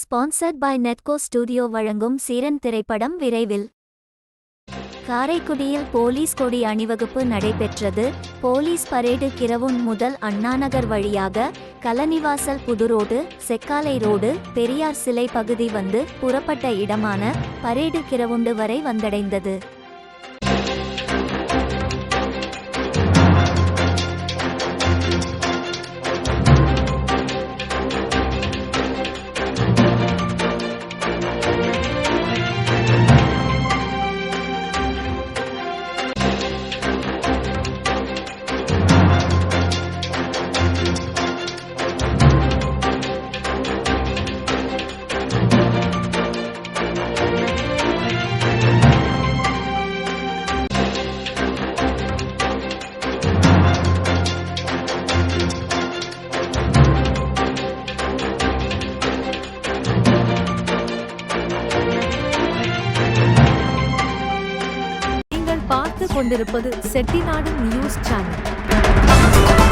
Sponsored by நெட்கோ studio வழங்கும் சீரன் திரைப்படம் விரைவில். காரைக்குடியில் போலீஸ் கொடி அணிவகுப்பு நடைபெற்றது. போலீஸ் பரேடு கிரவுண்ட் முதல் அண்ணாநகர் வழியாக கலனிவாசல் புதுரோடு செக்காலை ரோடு பெரியார் சிலை பகுதி வந்து புறப்பட்ட இடமான பரேடு கிரவுண்டு வரை வந்தடைந்தது. பார்த்து கொண்டிருப்பது செட்டிநாடு நியூஸ் சேனல்.